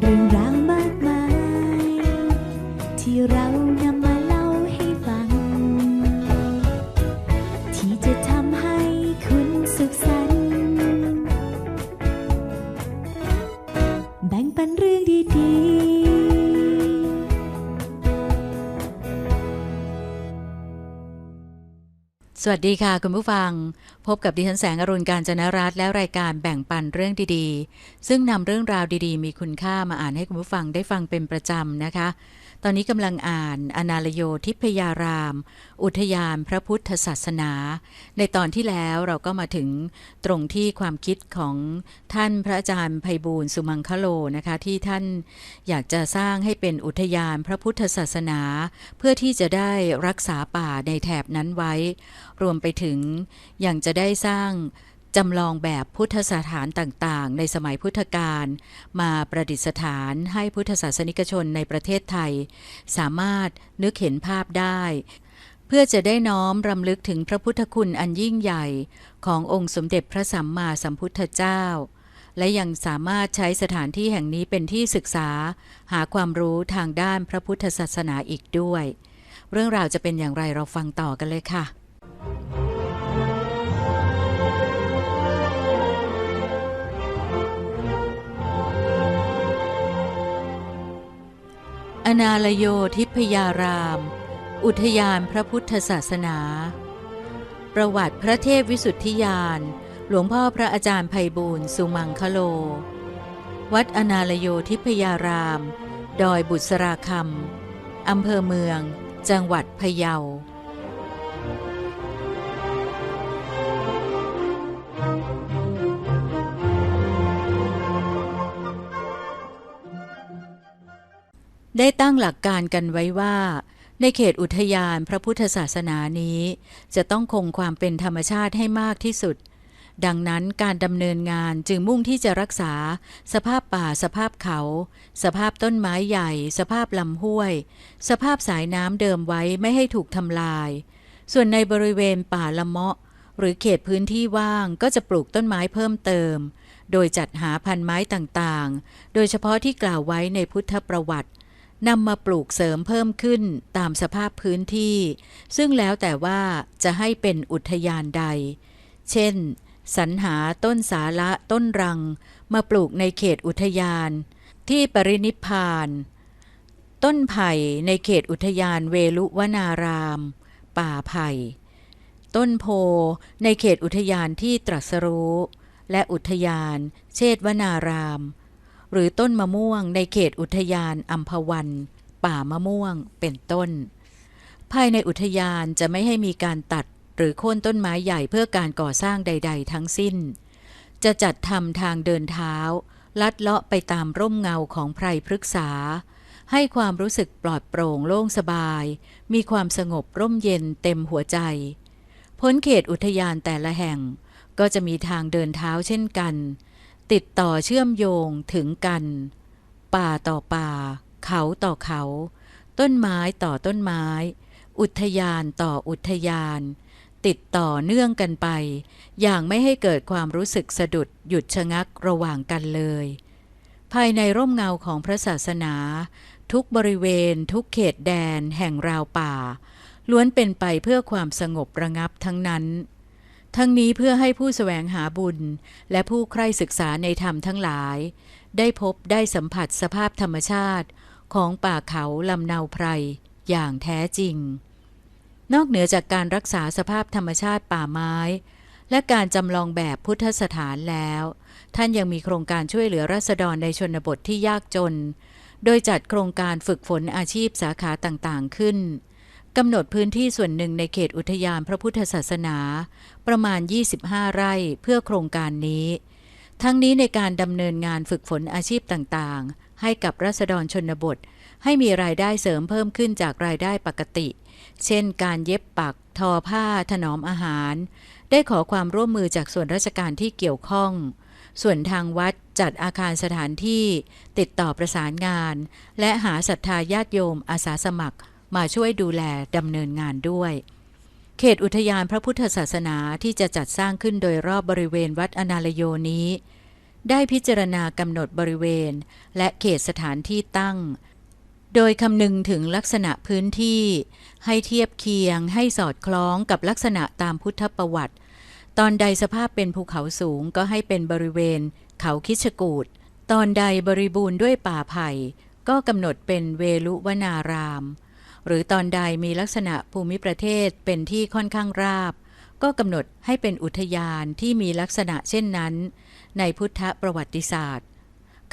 เรื่องราวมากมาย ที่เรา สวัสดีค่ะ คุณผู้ฟัง พบกับดิฉันแสงอรุณการจนรัตและรายการแบ่งปันเรื่องดีๆ ซึ่งนำเรื่องราวดีๆ มีคุณค่ามาอ่านให้คุณผู้ฟังได้ฟังเป็นประจำนะคะ ตอนนี้กำลังอ่านอนาลโยทิพยาราม อุทยานพระพุทธศาสนา ในตอนที่แล้วเราก็มาถึงตรงที่ความคิดของท่านพระอาจารย์ไพบูลสุมังคโลนะคะ ที่ท่านอยากจะสร้างให้เป็นอุทยานพระพุทธศาสนา เพื่อที่จะได้รักษาป่าในแถบนั้นไว้ รวมไปถึงยังจะได้สร้าง จำลองแบบพุทธสถานต่างๆ ในสมัยพุทธกาลมาประดิษฐานให้พุทธศาสนิกชนในประเทศไทย สามารถนึกเห็นภาพได้ เพื่อจะได้น้อมรำลึกถึงพระพุทธคุณอันยิ่งใหญ่ ขององค์สมเด็จพระสัมมาสัมพุทธเจ้า และยังสามารถใช้สถานที่แห่งนี้เป็นที่ศึกษา หาความรู้ทางด้านพระพุทธศาสนาอีกด้วย เรื่องราวจะเป็นอย่างไรเราฟังต่อกันเลยค่ะ อนาลโยทิพยาราม อุทยานพระพุทธศาสนา ประวัติพระเทพวิสุทธิยาน หลวงพ่อพระอาจารย์ไพบูลย์สุมังคโล วัดอนาลโยทิพยาราม ดอยบุษราคำอำเภอเมือง จังหวัดพะเยา ได้ตั้งหลักการกันไว้ว่า ในเขตอุทยานพระพุทธศาสนานี้ จะต้องคงความเป็นธรรมชาติให้มากที่สุด ดังนั้นการดำเนินงานจึงมุ่งที่จะรักษา สภาพป่าสภาพเขา สภาพต้นไม้ใหญ่ สภาพลำห้วย สภาพสายน้ำเดิมไว้ไม่ให้ถูกทำลาย ส่วนในบริเวณป่าละเมาะ หรือเขตพื้นที่ว่างก็จะปลูกต้นไม้เพิ่มเติม โดยจัดหาพันไม้ต่างๆ โดยเฉพาะที่กล่าวไว้ในพุทธประวัติ นำมาปลูกเสริมเพิ่มขึ้นตามสภาพพื้นที่ ซึ่งแล้วแต่ว่าจะให้เป็นอุทยานใด เช่น สรรหาต้นสาละต้นรัง มาปลูกในเขตอุทยาน ที่ปรินิพาน ต้นไผ่ในเขตอุทยานเวลุวนาราม ป่าไผ่ ต้นโพในเขตอุทยานที่ตรัสรู้ และอุทยาน เชษวนาราม หรือต้นมะม่วงในเขตอุทยานอัมพวัน ป่ามะม่วงเป็นต้น ภายในอุทยานจะไม่ให้มีการตัดหรือโค่นต้นไม้ใหญ่เพื่อการก่อสร้างใด ๆ ทั้งสิ้น จะจัดทำทางเดินเท้า ลัดเลาะไปตามร่มเงาของไพรพฤกษา ให้ความรู้สึกปลอดโปร่งโล่งสบาย มีความสงบร่มเย็นเต็มหัวใจ พ้นเขตอุทยานแต่ละแห่งก็จะมีทางเดินเท้าเช่นกัน ติดต่อเชื่อมโยงถึงกัน ป่าต่อป่า เขาต่อเขา ต้นไม้ต่อต้นไม้ อุทยานต่ออุทยาน ติดต่อเนื่องกันไป อย่างไม่ให้เกิดความรู้สึกสะดุดหยุดชะงักระหว่างกันเลย ภายในร่มเงาของพระศาสนา ทุกบริเวณ ทุกเขตแดน แห่งราวป่า ล้วนเป็นไปเพื่อความสงบระงับทั้งนั้น ทั้งนี้เพื่อให้ผู้แสวงหาบุญ และผู้ใคร่ศึกษาในธรรมทั้งหลาย ได้พบได้สัมผัสสภาพธรรมชาติของป่าเขาลำเนาไพร อย่างแท้จริง นอกเหนือจากการรักษาสภาพธรรมชาติป่าไม้ และการจำลองแบบพุทธสถานแล้ว ท่านยังมีโครงการช่วยเหลือราษฎรในชนบทที่ยากจน โดยจัดโครงการฝึกฝนอาชีพสาขาต่างๆขึ้น กำหนดพื้นที่ส่วนหนึ่งในเขตอุทยานพระพุทธศาสนา ประมาณ 25 ไร่เพื่อโครงการนี้ ทั้งนี้ในการดำเนินงานฝึกฝนอาชีพต่างๆ ให้กับรัษฎรชนบท ให้มีรายได้เสริมเพิ่มขึ้นจากรายได้ปกติ เช่น การเย็บปัก ทอผ้า ถนอมอาหาร ได้ขอความร่วมมือจากส่วนราชการที่เกี่ยวข้อง ส่วนทางวัดจัดอาคารสถานที่ ติดต่อประสานงาน และหาศรัทธาญาติโยมอาสาสมัคร มาช่วยดูแลดำเนินงานด้วย เขตอุทยานพระพุทธศาสนาที่จะจัดสร้างขึ้นโดยรอบบริเวณวัดอนาลโยนี้ ได้พิจารณากำหนดบริเวณ และเขตสถานที่ตั้ง โดยคำนึงถึงลักษณะพื้นที่ ให้เทียบเคียงให้สอดคล้องกับลักษณะตามพุทธประวัติ ตอนใดสภาพเป็นภูเขาสูงก็ให้เป็นบริเวณ เขาคิชกูดตอนใดบริบูรณ์ด้วยป่าไผ่ก็กำหนดเป็นเวลุวนาราม หรือตอนใดมีลักษณะภูมิประเทศเป็นที่ค่อนข้างราบ ก็กำหนดให้เป็นอุทยานที่มีลักษณะเช่นนั้น ในพุทธประวัติศาสตร์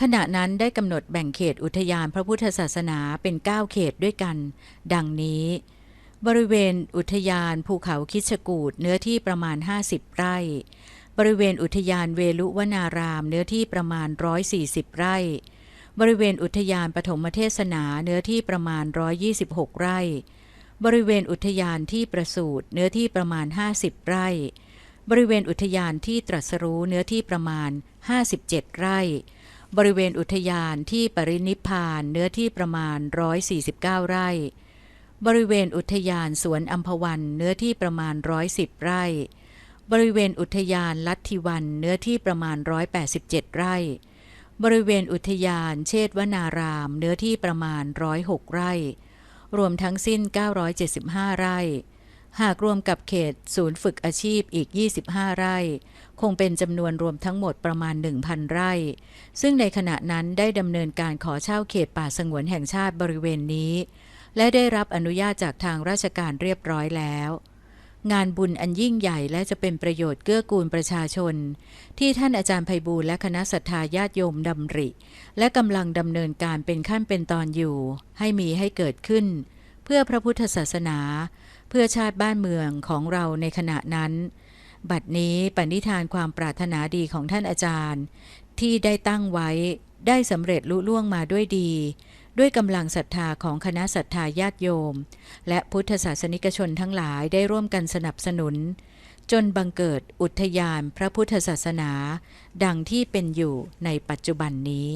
ขณะนั้นได้กำหนดแบ่งเขตอุทยานพระพุทธศาสนาเป็น 9 เขตด้วยกัน ดังนี้ บริเวณอุทยานภูเขาคิชกูดเนื้อที่ประมาณ 50 ไร่ บริเวณอุทยานเวลุวนารามเนื้อที่ประมาณ 140 ไร่ บริเวณอุทยานปฐมเทศนาเนื้อที่ประมาณ 126 ไร่ บริเวณอุทยานที่ประสูตรเนื้อที่ประมาณ 50 ไร่ บริเวณอุทยานที่ตรัสรู้เนื้อที่ประมาณ 57 ไร่ บริเวณอุทยานที่ปรินิพานเนื้อที่ประมาณ 149 ไร่ บริเวณอุทยานสวนอัมพวันเนื้อที่ประมาณ 110 ไร่ บริเวณอุทยานลัทธิวันเนื้อที่ประมาณ 187 ไร่ บริเวณอุทยานเชษวนาราม เนื้อที่ประมาณ106ไร่ รวมทั้งสิ้น 975 ไร่ หากรวมกับเขตศูนย์ฝึกอาชีพอีก 25 ไร่ คงเป็นจำนวนรวมทั้งหมดประมาณ 1,000 ไร่ ซึ่งในขณะนั้นได้ดำเนินการขอเช่าเขตป่าสงวนแห่งชาติบริเวณนี้ และได้รับอนุญาตจากทางราชการเรียบร้อยแล้ว งานบุญอันยิ่งใหญ่และจะเป็นประโยชน์เกื้อกูลประชาชน ที่ท่านอาจารย์ไพบูลและคณะศรัทธาญาติโยมดำริ และกำลังดำเนินการเป็นขั้นเป็นตอนอยู่ ให้มีให้เกิดขึ้น เพื่อพระพุทธศาสนา เพื่อชาติบ้านเมืองของเราในขณะนั้น บัดนี้ปณิธานความปรารถนาดีของท่านอาจารย์ ที่ได้ตั้งไว้ได้สำเร็จลุล่วงมาด้วยดี ด้วยกำลังศรัทธาของคณะศรัทธาญาติโยม และพุทธศาสนิกชนทั้งหลายได้ร่วมกันสนับสนุน จนบังเกิดอุทยานพระพุทธศาสนา ดังที่เป็นอยู่ในปัจจุบันนี้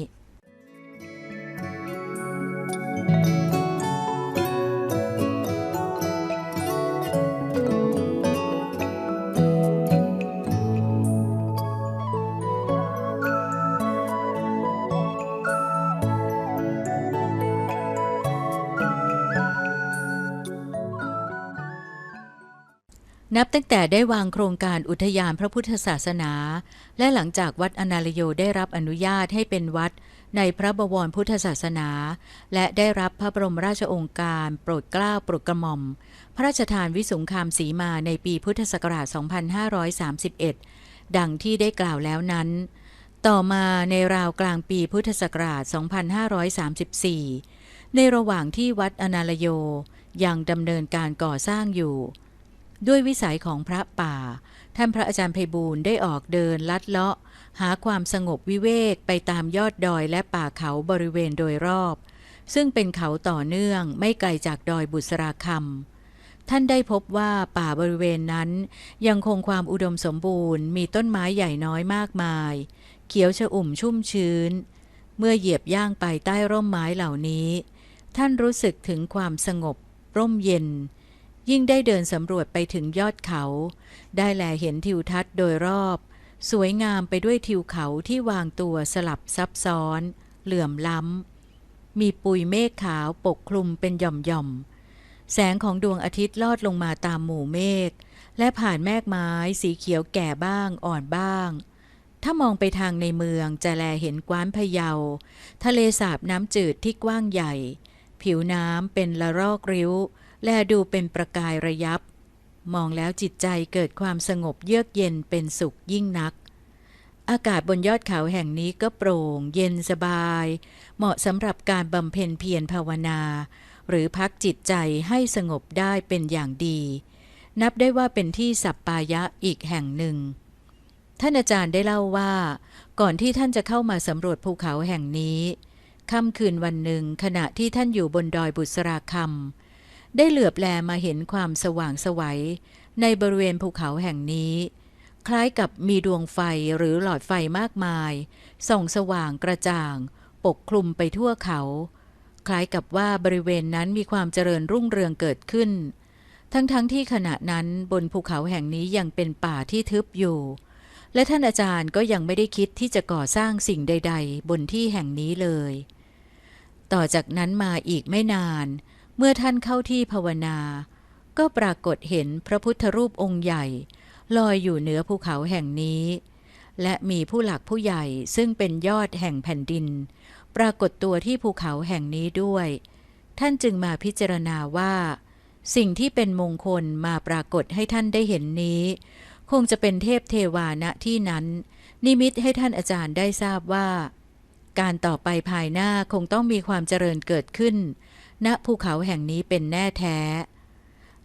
นับตั้งแต่ได้วางโครงการอุทยานพระพุทธศาสนา และหลังจากวัดอนาลโยได้รับอนุญาตให้เป็นวัดในพระบวรพุทธศาสนา และได้รับพระบรมราชองค์การ โปรดเกล้าโปรดกระหม่อม พระราชทานวิสุงคามสีมาในปีพุทธศักราช 2531 ดังที่ได้กล่าวแล้วนั้น ต่อมาในราวกลางปีพุทธศักราช 2534 ในระหว่างที่วัดอนาลโยยังดำเนินการก่อสร้างอยู่ ด้วยวิสัยของพระป่า ท่านพระอาจารย์ไพบูลย์ได้ออกเดินลัดเลาะ หาความสงบวิเวกไปตามยอดดอยและป่าเขาบริเวณโดยรอบ ซึ่งเป็นเขาต่อเนื่องไม่ไกลจากดอยบุษราคำท่านได้พบว่าป่าบริเวณนั้น ยังคงความอุดมสมบูรณ์ มีต้นไม้ใหญ่น้อยมากมาย เขียวชอุ่มชุ่มชื้น เมื่อเหยียบย่างไปใต้ร่มไม้เหล่านี้ ท่านรู้สึกถึงความสงบ ร่มเย็น ยิ่งได้เดินสำรวจไปถึงยอดเขา ได้แลเห็นทิวทัศน์โดยรอบ สวยงามไปด้วยทิวเขาที่วางตัวสลับซับซ้อน เหลื่อมล้ำ มีปุยเมฆขาวปกคลุมเป็นหย่อมๆ แสงของดวงอาทิตย์ลอดลงมาตามหมู่เมฆ และผ่านแมกไม้สีเขียวแก่บ้างอ่อนบ้าง ถ้ามองไปทางในเมืองจะแลเห็นกว้านพะเยา ทะเลสาบน้ำจืดที่กว้างใหญ่ ผิวน้ำเป็นละรอกริ้ว แลดูเป็นประกายระยับ มองแล้วจิตใจเกิดความสงบเยือกเย็นเป็นสุขยิ่งนัก อากาศบนยอดเขาแห่งนี้ก็โปร่ง เย็นสบาย เหมาะสำหรับการบำเพ็ญเพียรภาวนา หรือพักจิตใจให้สงบได้เป็นอย่างดี นับได้ว่าเป็นที่สัปปายะอีกแห่งหนึ่ง ท่านอาจารย์ได้เล่าว่า ก่อนที่ท่านจะเข้ามาสำรวจภูเขาแห่งนี้ค่ำคืนวันหนึ่งขณะที่ท่านอยู่บนดอยบุษราคำ ได้เหลือบแลมาเห็นความสว่างไสวัย ในบริเวณภูเขาแห่งนี้ คล้ายกับมีดวงไฟหรือหลอดไฟมากมาย ส่องสว่างกระจ่าง ปกคลุมไปทั่วเขา คล้ายกับว่าบริเวณนั้นมีความเจริญรุ่งเรืองเกิดขึ้น ทั้งๆทที่ขณะนั้นบนภูเขาแห่งนี้ยังเป็นป่าที่ทึบอยู่ และท่านอาจารย์ก็ยังไม่ได้คิดที่จะก่อสร้างสิ่งใด ๆ บนที่แห่งนี้เลย ต่อจากนั้นมาอีกไม่นาน มื่อท่านเข้าที่ภาวนา ก็ปรากฏเห็นพระพุทธรูปองค์ใหญ่ ลอยอยู่เหนือภูเขาแห่งนี้ และมีผู้หลักผู้ใหญ่ซึ่งเป็นยอดแห่งแผ่นดิน ปรากฏตัวที่ภูเขาแห่งนี้ด้วย ท่านจึงมาพิจารณาว่า สิ่งที่เป็นมงคลมาปรากฏให้ท่านได้เห็นนี้ คงจะเป็นเทพเทวาณที่นั้น นิมิตให้ท่านอาจารย์ได้ทราบว่า การต่อไปภายหน้าคงต้องมีความเจริญเกิดขึ้น ณภูเขาแห่งนี้เป็นแน่แท้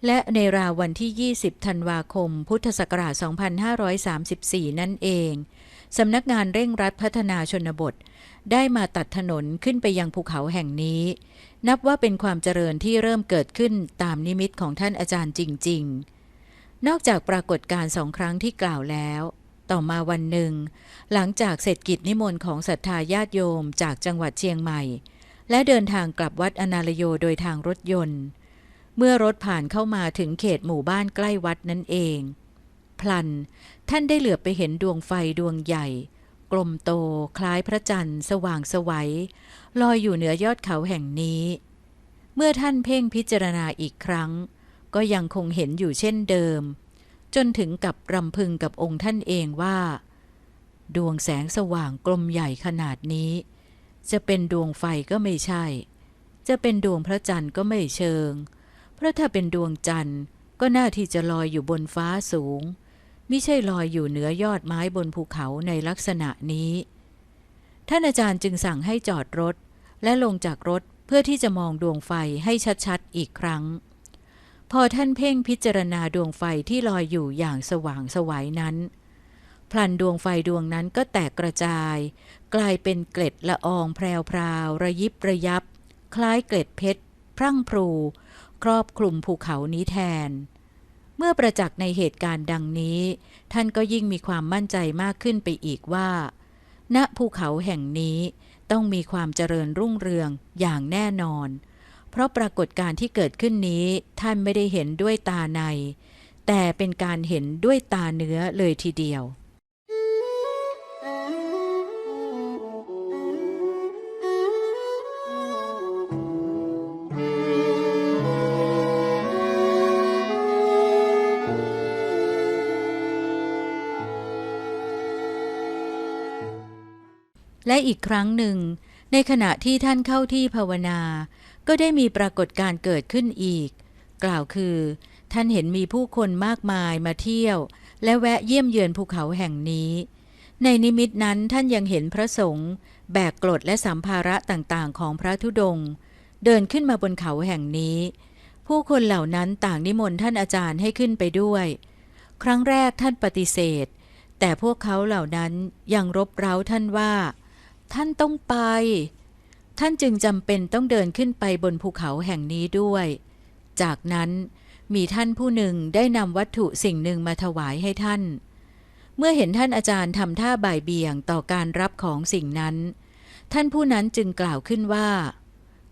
และในราววันที่ 20 ธันวาคม พุทธศักราช 2534 นั่นเอง สำนักงานเร่งรัดพัฒนาชนบท ได้มาตัดถนนขึ้นไปยังภูเขาแห่งนี้ นับว่าเป็นความเจริญที่เริ่มเกิดขึ้นตามนิมิตของท่านอาจารย์จริง ๆ นอกจากปรากฏการสองครั้งที่กล่าวแล้วต่อมาวันหนึ่ง หลังจากเสร็จกิจนิมนต์ของศรัทธาญาติโยมจากจังหวัดเชียงใหม่ และเดินทางกลับวัดอนาลโยโดยทางรถยนต์ เมื่อรถผ่านเข้ามาถึงเขตหมู่บ้านใกล้วัดนั่นเอง พลัน ท่านได้เหลือบไปเห็นดวงไฟดวงใหญ่ กลมโต คล้ายพระจันทร์ สว่างสวัยลอยอยู่เหนือยอดเขาแห่งนี้ เมื่อท่านเพ่งพิจารณาอีกครั้ง ก็ยังคงเห็นอยู่เช่นเดิม จนถึงกับรำพึงกับองค์ท่านเองว่า ดวงแสงสว่างกลมใหญ่ขนาดนี้ จะเป็นดวงไฟก็ไม่ใช่ จะเป็นดวงพระจันทร์ก็ไม่เชิง เพราะถ้าเป็นดวงจันทร์ก็น่าที่จะลอยอยู่บนฟ้าสูงมิใช่ลอยอยู่เหนือยอดไม้บนภูเขาในลักษณะนี้ ท่านอาจารย์จึงสั่งให้จอดรถ และลงจากรถเพื่อที่จะมองดวงไฟให้ชัดๆอีกครั้ง พอท่านเพ่งพิจารณาดวงไฟที่ลอยอยู่อย่างสว่างสวัยนั้น พลันดวงไฟดวงนั้นก็แตกกระจาย กลายเป็นเกล็ดละอองแพรวๆระยิบระยับ คล้ายเกล็ดเพชร พรั่งพรูครอบคลุมภูเขานี้แทน เมื่อประจักษ์ในเหตุการณ์ดังนี้ ท่านก็ยิ่งมีความมั่นใจมากขึ้นไปอีกว่า ณภูเขาแห่งนี้ต้องมีความเจริญรุ่งเรืองอย่างแน่นอน เพราะปรากฏการณ์ที่เกิดขึ้นนี้ท่านไม่ได้เห็นด้วยตาใน แต่เป็นการเห็นด้วยตาเนื้อเลยทีเดียว และอีกครั้งหนึ่ง ในขณะที่ท่านเข้าที่ภาวนา ก็ได้มีปรากฏการเกิดขึ้นอีก กล่าวคือ ท่านเห็นมีผู้คนมากมายมาเที่ยว และแวะเยี่ยมเยือนภูเขาแห่งนี้ ในนิมิตนั้นท่านยังเห็นพระสงฆ์แบกกรดและสัมภาระต่างๆ ของพระธุดงค์เดินขึ้นมาบนเขาแห่งนี้ ผู้คนเหล่านั้นต่างนิมนต์ท่านอาจารย์ให้ขึ้นไปด้วย ครั้งแรกท่านปฏิเสธ แต่พวกเขาเหล่านั้นยังรบเร้าท่านว่า ท่านต้องไป ท่านจึงจำเป็นต้องเดินขึ้นไปบนภูเขาแห่งนี้ด้วย จากนั้นมีท่านผู้หนึ่งได้นำวัตถุสิ่งหนึ่งมาถวายให้ท่าน เมื่อเห็นท่านอาจารย์ทำท่าบ่ายเบี่ยงต่อการรับของสิ่งนั้น ท่านผู้นั้นจึงกล่าวขึ้นว่า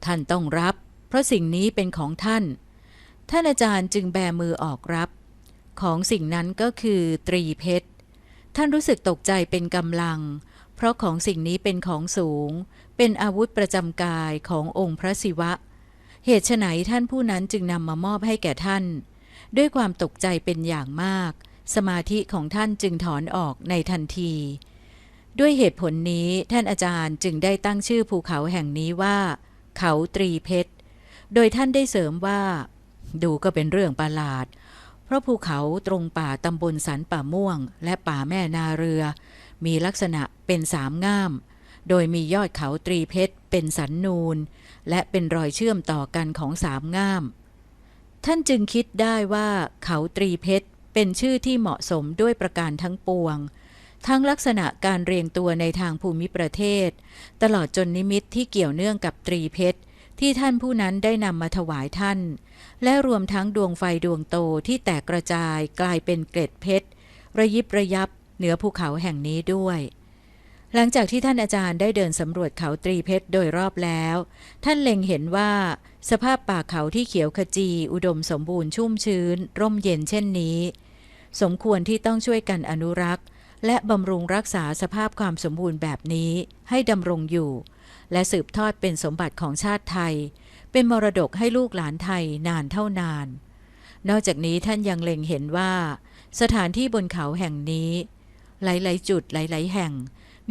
ท่านต้องรับ เพราะสิ่งนี้เป็นของท่าน ท่านอาจารย์จึงแบมือออกรับ ของสิ่งนั้นก็คือตรีเพชร ท่านรู้สึกตกใจเป็นกำลัง เพราะของสิ่งนี้เป็นของสูง เป็นอาวุธประจำกายขององค์พระศิวะ เหตุไฉนท่านผู้นั้นจึงนำมามอบให้แก่ท่าน ด้วยความตกใจเป็นอย่างมาก สมาธิของท่านจึงถอนออกในทันที ด้วยเหตุผลนี้ท่านอาจารย์จึงได้ตั้งชื่อภูเขาแห่งนี้ว่า เขาตรีเพชร โดยท่านได้เสริมว่า ดูก็เป็นเรื่องประหลาด เพราะภูเขาตรงป่าตำบลสันป่าม่วง และป่าแม่นาเรือ มีลักษณะเป็นสามง่าม โดยมียอดเขาตรีเพชรเป็นสันนูน และเป็นรอยเชื่อมต่อกันของสามง่าม ท่านจึงคิดได้ว่าเขาตรีเพชรเป็นชื่อที่เหมาะสมด้วยประการทั้งปวง ทั้งลักษณะการเรียงตัวในทางภูมิประเทศ ตลอดจนนิมิตที่เกี่ยวเนื่องกับตรีเพชรที่ท่านผู้นั้นได้นำมาถวายท่าน และรวมทั้งดวงไฟดวงโตที่แตกกระจายกลายเป็นเกล็ดเพชร ระยิบระยับ เหนือภูเขาแห่งนี้ด้วย หลังจากที่ท่านอาจารย์ได้เดินสำรวจเขาตรีเพชรโดยรอบแล้ว ท่านเล็งเห็นว่า สภาพป่าเขาที่เขียวขจี อุดมสมบูรณ์ชุ่มชื้น ร่มเย็นเช่นนี้ สมควรที่ต้องช่วยกันอนุรักษ์ และบำรุงรักษาสภาพความสมบูรณ์แบบนี้ให้ดำรงอยู่ และสืบทอดเป็นสมบัติของชาติไทย เป็นมรดกให้ลูกหลานไทยนานเท่านานนอกจากนี้ท่านยังเล็งเห็นว่า สถานที่บนเขาแห่งนี้ หลาย ๆ จุดหลาย ๆ แห่ง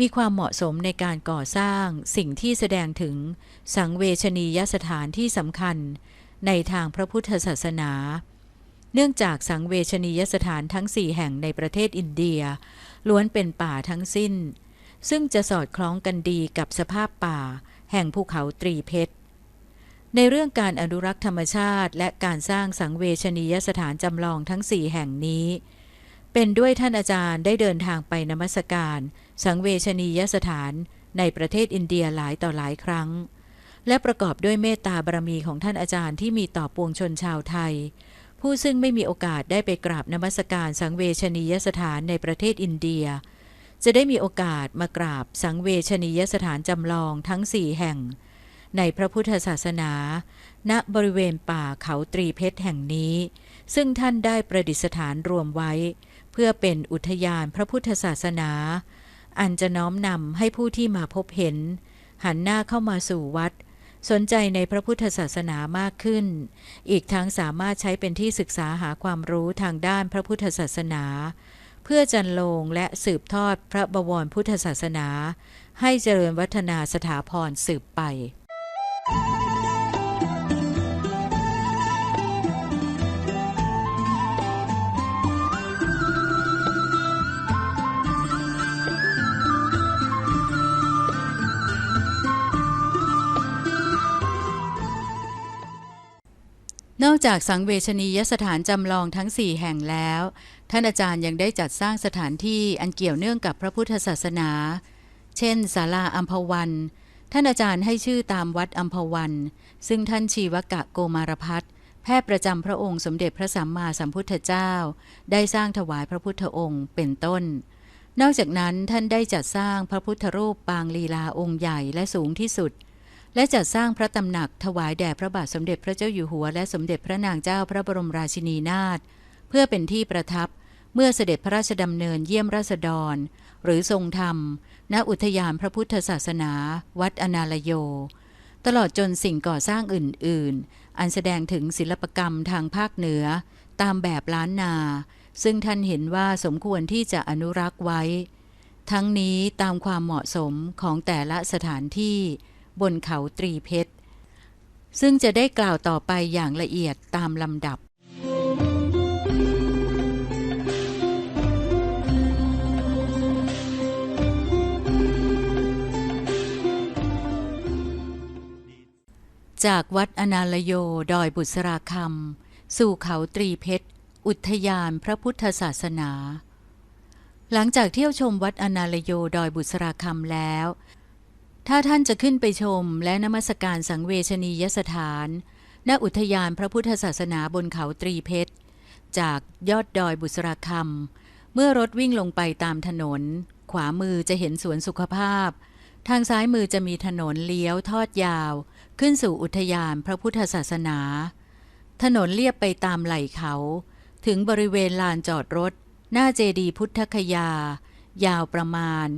มีความเหมาะสมในการก่อสร้างสิ่งที่แสดงถึงสังเวชนียสถานที่สำคัญในทางพระพุทธศาสนา เนื่องจากสังเวชนียสถานทั้งสี่แห่งในประเทศอินเดีย ล้วนเป็นป่าทั้งสิ้น ซึ่งจะสอดคล้องกันดีกับสภาพป่า แห่งภูเขาตรีเพชรในเรื่องการอนุรักษ์ธรรมชาติ และการสร้างสังเวชนียสถานจำลองทั้งสี่แห่งนี้ เป็นด้วยท่านอาจารย์ได้เดินทางไปนมัสการ สังเวชนียสถานในประเทศอินเดียหลายต่อหลายครั้ง และประกอบด้วยเมตตาบารมีของท่านอาจารย์ที่มีต่อปวงชนชาวไทย ผู้ซึ่งไม่มีโอกาสได้ไปกราบนมัสการสังเวชนียสถานในประเทศอินเดีย จะได้มีโอกาสมากราบสังเวชนียสถานจำลองทั้งสี่แห่ง ในพระพุทธศาสนา ณบริเวณป่าเขาตรีเพชรแห่งนี้ ซึ่งท่านได้ประดิษฐานรวมไว้ เพื่อเป็นอุทยานพระพุทธศาสนา อันจะน้อมนำให้ผู้ที่มาพบเห็น หันหน้าเข้ามาสู่วัด สนใจในพระพุทธศาสนามากขึ้น อีกทั้งสามารถใช้เป็นที่ศึกษาหาความรู้ทางด้านพระพุทธศาสนา เพื่อจันลงและสืบทอดพระบวรพุทธศาสนา ให้เจริญวัฒนาสถาพรสืบไป นอกจากสังเวชนียสถานจำลองทั้งสี่แห่งแล้ว ท่านอาจารย์ยังได้จัดสร้างสถานที่อันเกี่ยวเนื่องกับพระพุทธศาสนา เช่นศาลาอัมพวัน ท่านอาจารย์ให้ชื่อตามวัดอัมพวัน ซึ่งท่านชีวกะโกมารพัฒน์แพทย์ประจำพระองค์สมเด็จพระสัมมาสัมพุทธเจ้า ได้สร้างถวายพระพุทธองค์เป็นต้น นอกจากนั้นท่านได้จัดสร้างพระพุทธรูปปางลีลาองค์ใหญ่และสูงที่สุด และจัดสร้างพระตำหนักถวายแด่พระบาทสมเด็จพระเจ้าอยู่หัว และสมเด็จพระนางเจ้าพระบรมราชินีนาถเพื่อเป็นที่ประทับเมื่อเสด็จพระราชดำเนินเยี่ยมราษฎร หรือทรงธรรม ณอุทยานพระพุทธศาสนา วัดอนาลโย ตลอดจนสิ่งก่อสร้างอื่น ๆ อันแสดงถึงศิลปกรรมทางภาคเหนือ ตามแบบล้านนา ซึ่งท่านเห็นว่าสมควรที่จะอนุรักษ์ไว้ ทั้งนี้ตามความเหมาะสมของแต่ละสถานที่ บนเขาตรีเพชร ซึ่งจะได้กล่าวต่อไปอย่างละเอียดตามลำดับจากวัดอนาลโยดอยบุษราคำสู่เขาตรีเพชร อุทยานพระพุทธศาสนา หลังจากเที่ยวชมวัดอนาลโยดอยบุษราคำแล้ว ถ้าท่านจะขึ้นไปชมและนมัสการสังเวชนียสถาน ณ อุทยานพระพุทธศาสนาบนเขาตรีเพชร จากยอดดอยบุษราคำ เมื่อรถวิ่งลงไปตามถนน ขวามือจะเห็นสวนสุขภาพ ทางซ้ายมือจะมีถนนเลี้ยวทอดยาว ขึ้นสู่อุทยานพระพุทธศาสนา ถนนเลียบไปตามไหล่เขา ถึงบริเวณลานจอดรถ หน้าเจดีพุทธคยา ยาวประมาณ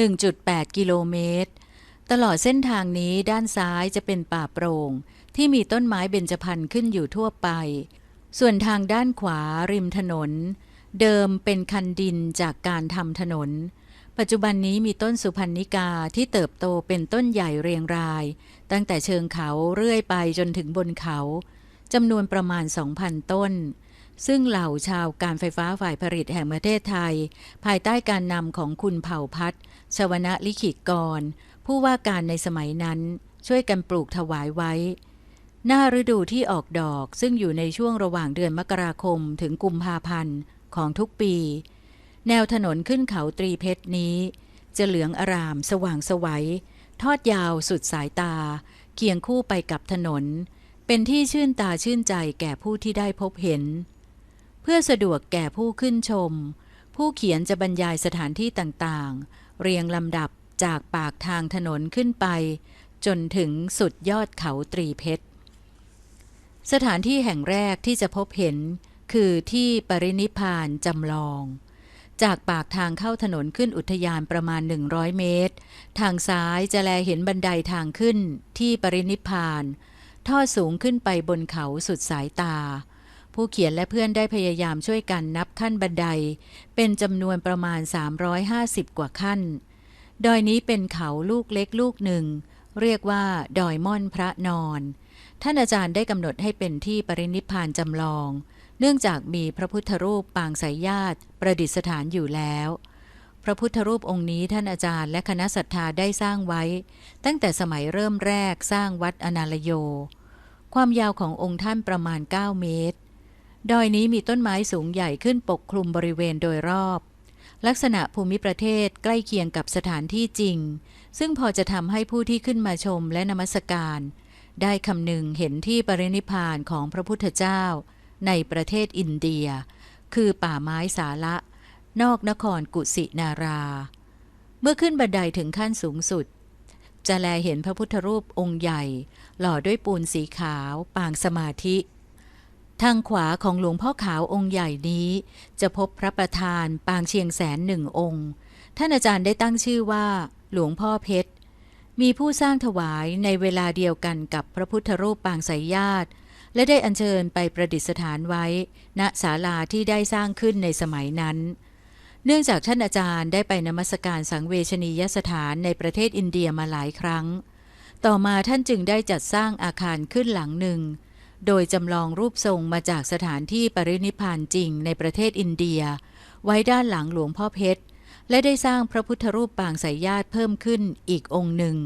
1.8 กิโลเมตร ตลอดเส้นทางนี้ด้านซ้ายจะเป็นป่าโปร่ง ที่มีต้นไม้เบญจพรรณขึ้นอยู่ทั่วไป ส่วนทางด้านขวาริมถนน เดิมเป็นคันดินจากการทำถนน ปัจจุบันนี้มีต้นสุพรรณิกาที่เติบโตเป็นต้นใหญ่เรียงราย ตั้งแต่เชิงเขาเรื่อยไปจนถึงบนเขาจำนวนประมาณ 2,000 ต้น ซึ่งเหล่าชาวการไฟฟ้าฝ่ายผลิตแห่งประเทศไทย ภายใต้การนำของคุณเผ่าพัฒน์ชวนะลิขิตกร ผู้ว่าการในสมัยนั้นช่วยกันปลูกถวายไว้ หน้าฤดูที่ออกดอกซึ่งอยู่ในช่วงระหว่างเดือนมกราคมถึงกุมภาพันธ์ของทุกปี แนวถนนขึ้นเขาตรีเพชรนี้ จะเหลืองอาราม สว่างสวัย ทอดยาวสุดสายตา เคียงคู่ไปกับถนน เป็นที่ชื่นตาชื่นใจแก่ผู้ที่ได้พบเห็น เพื่อสะดวกแก่ผู้ขึ้นชม ผู้เขียนจะบรรยายสถานที่ต่างๆ เรียงลำดับ จากปากทางถนนขึ้นไป จนถึงสุดยอดเขาตรีเพชร สถานที่แห่งแรกที่จะพบเห็น คือที่ปรินิพานจำลอง จากปากทางเข้าถนนขึ้นอุทยานประมาณ 100 เมตร ทางซ้ายจะแลเห็นบันไดทางขึ้นที่ปรินิพพานทอดสูงขึ้นไปบนเขาสุดสายตา ผู้เขียนและเพื่อนได้พยายามช่วยกันนับขั้นบันได เป็นจำนวนประมาณ 350 กว่าขั้น ดอยนี้เป็นเขาลูกเล็กลูกหนึ่ง เรียกว่า ดอยม่อนพระนอน ท่านอาจารย์ได้กำหนดให้เป็นที่ปรินิพานจำลอง เนื่องจากมีพระพุทธรูปปางสายญาติ ประดิษฐานอยู่แล้ว พระพุทธรูปองค์นี้ท่านอาจารย์และคณะศรัทธาได้สร้างไว้ ตั้งแต่สมัยเริ่มแรกสร้างวัดอนาลโย ความยาวขององค์ท่านประมาณ 9 เมตร ดอยนี้มีต้นไม้สูงใหญ่ขึ้นปกคลุมบริเวณโดยรอบ ลักษณะภูมิประเทศใกล้เคียงกับสถานที่จริง ซึ่งพอจะทำให้ผู้ที่ขึ้นมาชมและนมัสการ ได้คำนึงเห็นที่ปรินิพพานของพระพุทธเจ้า ในประเทศอินเดีย คือป่าไม้สาละ นอกนครกุสินารา เมื่อขึ้นบันไดถึงขั้นสูงสุด จะแลเห็นพระพุทธรูปองค์ใหญ่ หล่อด้วยปูนสีขาว ปางสมาธิ ทางขวาของหลวงพ่อขาวองค์ใหญ่นี้ จะพบพระประธานปางเชียงแสนหนึ่งองค์ ท่านอาจารย์ได้ตั้งชื่อว่า หลวงพ่อเพชร มีผู้สร้างถวายในเวลาเดียวกันกับพระพุทธรูปปางสายญาติ และได้อัญเชิญไปประดิษฐานไว้ ณศาลาที่ได้สร้างขึ้นในสมัยนั้น เนื่องจากท่านอาจารย์ได้ไปนมัสการสังเวชนียสถานในประเทศอินเดียมาหลายครั้ง ต่อมาท่านจึงได้จัดสร้างอาคารขึ้นหลังหนึ่ง โดยจำลองรูปทรงมาจากสถานที่ปรินิพานจริงในประเทศอินเดีย ไว้ด้านหลังหลวงพ่อเพชร และได้สร้างพระพุทธรูปปางสายญาติเพิ่มขึ้นอีกองค์หนึ่ง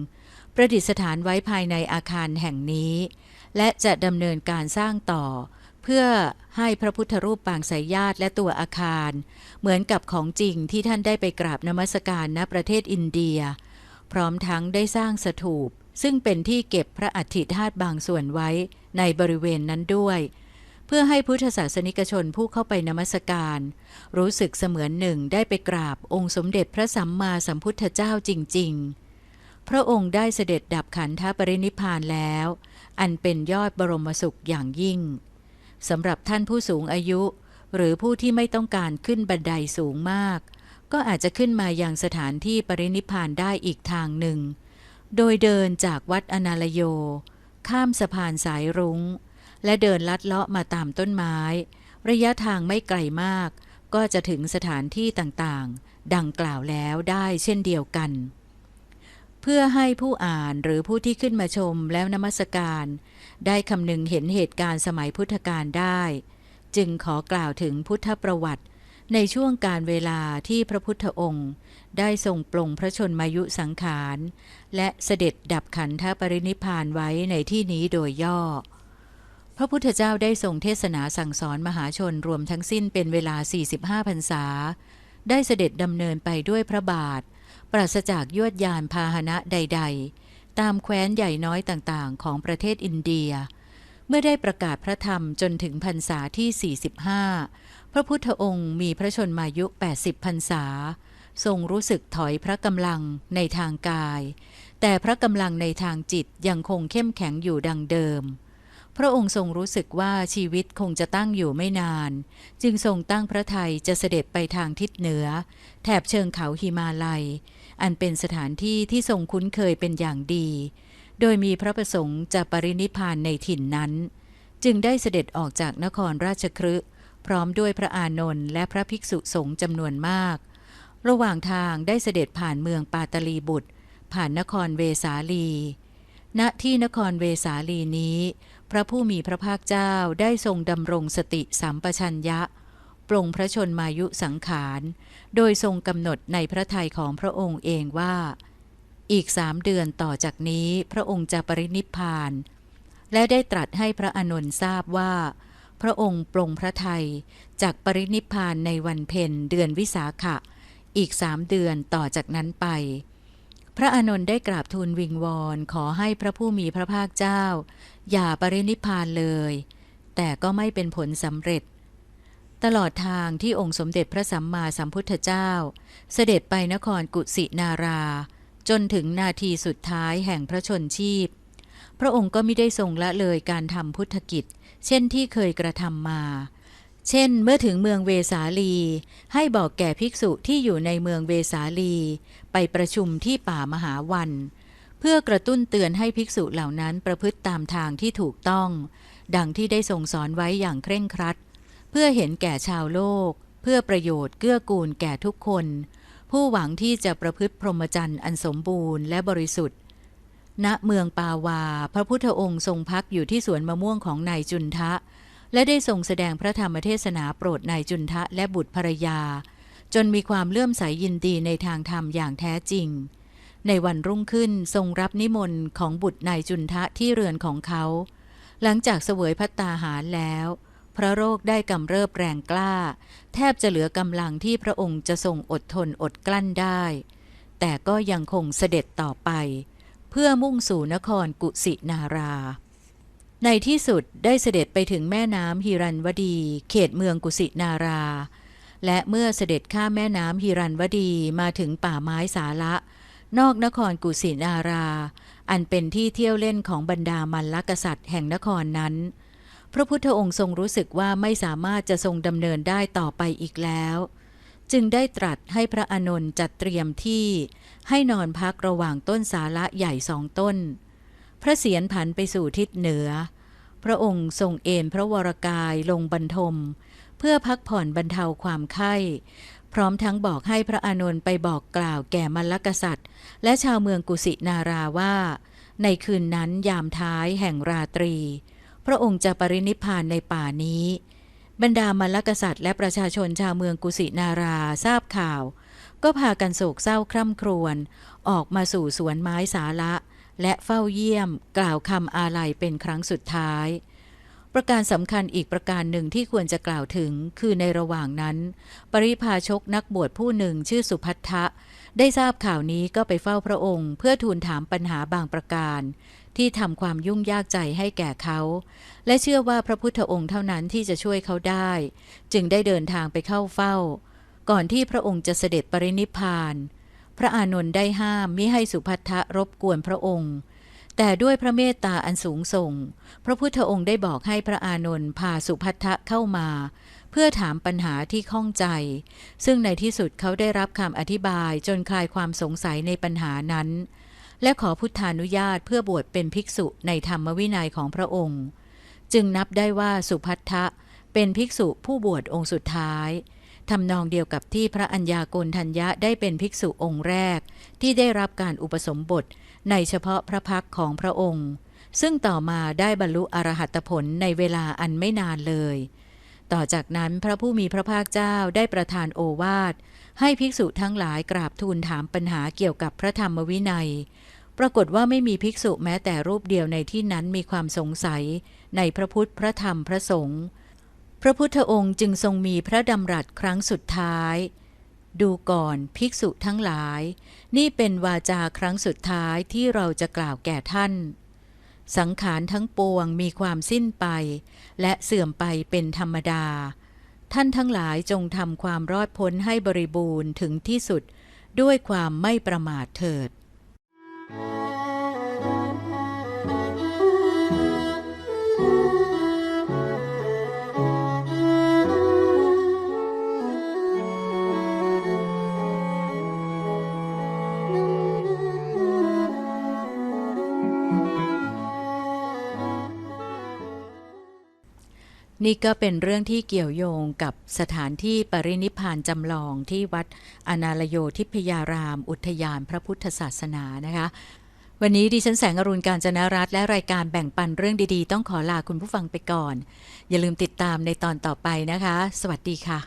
ประดิษฐานไว้ภายในอาคารแห่งนี้ และจะดำเนินการสร้างต่อ เพื่อให้พระพุทธรูปปางสายญาติและตัวอาคาร เหมือนกับของจริงที่ท่านได้ไปกราบนมัสการณประเทศอินเดีย พร้อมทั้งได้สร้างสถูป ซึ่งเป็นที่เก็บพระอัฐิธาตุบางส่วนไว้ในบริเวณนั้นด้วย เพื่อให้พุทธศาสนิกชนผู้เข้าไปนมัสการ รู้สึกเสมือนหนึ่งได้ไปกราบองค์สมเด็จพระสัมมาสัมพุทธเจ้าจริง ๆ พระองค์ได้เสด็จดับขันธปรินิพานแล้ว อันเป็นยอดบรมสุขอย่างยิ่งสำหรับท่านผู้สูงอายุ หรือผู้ที่ไม่ต้องการขึ้นบันไดสูงมาก ก็อาจจะขึ้นมายังสถานที่ปรินิพานได้อีกทางหนึ่ง โดยเดินจากวัดอนาลโย ข้ามสะพานสายรุง้ง และเดินลัดเลาะมาตามต้นไม้ ระยะทางไม่ไกลมาก ก็จะถึงสถานที่ต่างๆ ดังกล่าวแล้วได้เช่นเดียวกัน เพื่อให้ผู้อ่านหรือผู้ที่ขึ้นมาชมแล้วนมัสการ ได้คำนึงเห็นเหตุการณ์สมัยพุทธกาลได้ จึงขอกล่าวถึงพุทธประวัติ ในช่วงการเวลาที่พระพุทธองค์ ได้ทรงปลงพระชนมายุสังขาร และเสด็จดับขันธปรินิพพานไว้ในที่นี้โดยย่อ พระพุทธเจ้าได้ทรงเทศนาสั่งสอนมหาชนรวมทั้งสิ้นเป็นเวลา 45พรรษา ได้เสด็จดำเนินไปด้วยพระบาท ปราศจากยวดยานพาหนะใด ๆ ตามแคว้นใหญ่น้อยต่างๆ ของประเทศอินเดีย เมื่อได้ประกาศพระธรรมจนถึงพรรษาที่ 45 พระพุทธองค์มีพระชนมายุ 80 พรรษา ทรงรู้สึกถอยพระกำลังในทางกาย แต่พระกำลังในทางจิตยังคงเข้มแข็งอยู่ดังเดิม พระองค์ทรงรู้สึกว่าชีวิตคงจะตั้งอยู่ไม่นาน จึงทรงตั้งพระทัยจะเสด็จไปทางทิศเหนือ แถบเชิงเขาหิมาลัย อันเป็นสถานที่ที่ทรงคุ้นเคยเป็นอย่างดี โดยมีพระประสงค์จะปรินิพานในถิ่นนั้น จึงได้เสด็จออกจากนครราชคฤห์พร้อมด้วยพระอานนท์และพระภิกษุสงฆ์จำนวนมาก ระหว่างทางได้เสด็จผ่านเมืองปาตลีบุตร ผ่านนครเวสาลี ณที่นครเวสาลีนี้ พระผู้มีพระภาคเจ้าได้ทรงดำรงสติสัมปชัญญะปลงพระชนมายุสังขาร โดยทรงกำหนดในพระทัยของพระองค์เองว่า อีกสามเดือนต่อจากนี้พระองค์จะปรินิพพาน และได้ตรัสให้พระอานนท์ทราบว่า พระองค์ปลงพระทัยจากปรินิพพานในวันเพ็ญเดือนวิสาขะ อีกสามเดือนต่อจากนั้นไป พระอานนท์ได้กราบทูลวิงวอนขอให้พระผู้มีพระภาคเจ้า อย่าปรินิพพานเลย แต่ก็ไม่เป็นผลสำเร็จตลอดทางที่องค์สมเด็จพระสัมมาสัมพุทธเจ้า เสด็จไปนครกุสินารา จนถึงนาทีสุดท้ายแห่งพระชนชีพ พระองค์ก็ไม่ได้ทรงละเลยการทำพุทธกิจ เช่นที่เคยกระทำมา เช่น เมื่อถึงเมืองเวสาลี ให้บอกแก่ภิกษุที่อยู่ในเมืองเวสาลี ไปประชุมที่ป่ามหาวัน เพื่อกระตุ้นเตือนให้ภิกษุเหล่านั้นประพฤติตามทางที่ถูกต้อง ดังที่ได้ทรงสอนไว้อย่างเคร่งครัด เพื่อเห็นแก่ชาวโลก เพื่อประโยชน์เกื้อกูลแก่ทุกคน ผู้หวังที่จะประพฤติพรหมจรรย์อันสมบูรณ์และบริสุทธิ์ ณ เมืองปาวา พระพุทธองค์ทรงพักอยู่ที่สวนมะม่วงของนายจุนทะ และได้ทรงแสดงพระธรรมเทศนาโปรดนายจุนทะและบุตรภรรยา จนมีความเลื่อมใสยินดีในทางธรรมอย่างแท้จริง ในวันรุ่งขึ้นทรงรับนิมนต์ของบุตรนายจุนทะที่เรือนของเขา หลังจากเสวยพัตตาหารแล้ว พระโรคได้กำเริบแรงกล้า แทบจะเหลือกำลังที่พระองค์จะทรงอดทนอดกลั้นได้ แต่ก็ยังคงเสด็จต่อไป เพื่อมุ่งสู่นครกุสินารา ในที่สุดได้เสด็จไปถึงแม่น้ำฮิรันวดี เขตเมืองกุสินารา และเมื่อเสด็จข้ามแม่น้ำฮิรันวดีมาถึงป่าไม้สาละ นอกนครกุสินารา อันเป็นที่เที่ยวเล่นของบรรดามัลลกษัตริย์แห่งนครนั้น พระพุทธองค์ทรงรู้สึกว่าไม่สามารถจะทรงดำเนินได้ต่อไปอีกแล้ว จึงได้ตรัสให้พระอานนท์จัดเตรียมที่ ให้นอนพักระหว่างต้นสาละใหญ่สองต้น พระเศียรผันไปสู่ทิศเหนือ พระองค์ทรงเอนพระวรกายลงบรรทม เพื่อพักผ่อนบรรเทาความไข้พร้อมทั้งบอกให้พระอานนท์ไปบอกกล่าวแก่มลกษัตริย์ และชาวเมืองกุสินาราว่า ในคืนนั้นยามท้ายแห่งราตรี พระองค์จะปรินิพพานในป่านี้ บรรดามลกษัตริย์และประชาชนชาวเมืองกุสินาราทราบข่าว ก็พากันโศกเศร้าคร่ำครวญออกมาสู่สวนไม้สาละ และเฝ้าเยี่ยม กล่าวคำอาลัยเป็นครั้งสุดท้าย ประการสำคัญอีกประการหนึ่งที่ควรจะกล่าวถึงคือในระหว่างนั้น ปริพาชกนักบวชผู้หนึ่งชื่อสุพัทธะได้ทราบข่าวนี้ก็ไปเฝ้าพระองค์ เพื่อทูลถามปัญหาบางประการ ที่ทำความยุ่งยากใจให้แก่เขา และเชื่อว่าพระพุทธองค์เท่านั้นที่จะช่วยเขาได้ จึงได้เดินทางไปเข้าเฝ้า ก่อนที่พระองค์จะเสด็จปรินิพานพระอานนท์ได้ห้ามมิให้สุพัทธะรบกวนพระองค์ แต่ด้วยพระเมตตาอันสูงส่ง พระพุทธองค์ได้บอกให้พระอานนท์พาสุพัทธะเข้ามา เพื่อถามปัญหาที่ข้องใจ ซึ่งในที่สุดเขาได้รับคำอธิบายจนคลายความสงสัยในปัญหานั้น และขอพุทธานุญาตเพื่อบวชเป็นภิกษุในธรรมวินัยของพระองค์ จึงนับได้ว่าสุพัทธะเป็นภิกษุผู้บวชองค์สุดท้ายทำนองเดียวกับที่พระัญญาโกณทัญญะได้เป็นภิกษุองค์แรก ที่ได้รับการอุปสมบทในเฉพาะพระพักของพระองค์ ซึ่งต่อมาได้บรรลุอรหัตผลในเวลาอันไม่นานเลย ต่อจากนั้นพระผู้มีพระภาคเจ้าได้ประทานโอวาท ให้ภิกษุทั้งหลายกราบทูลถามปัญหาเกี่ยวกับพระธรรมวินัย ปรากฏว่าไม่มีภิกษุแม้แต่รูปเดียวในที่นั้นมีความสงสัย ในพระพุทธพระธรรมพระสงฆ์พระพุทธองค์จึงทรงมีพระดำรัสครั้งสุดท้าย ดูก่อนภิกษุทั้งหลาย นี่เป็นวาจาครั้งสุดท้ายที่เราจะกล่าวแก่ท่าน สังขารทั้งปวงมีความสิ้นไป และเสื่อมไปเป็นธรรมดา ท่านทั้งหลายจงทำความรอดพ้นให้บริบูรณ์ถึงที่สุด ด้วยความไม่ประมาทเถิด นี่ก็เป็นเรื่องที่เกี่ยวโยงกับสถานที่ปรินิพานจำลองที่วัดอนาลโยทิพยาราม อุทยานพระพุทธศาสนานะคะ วันนี้ดิฉันแสงอรุณการจนรัตและรายการแบ่งปันเรื่องดีๆ ต้องขอลาคุณผู้ฟังไปก่อน อย่าลืมติดตามในตอนต่อไปนะคะ สวัสดีค่ะ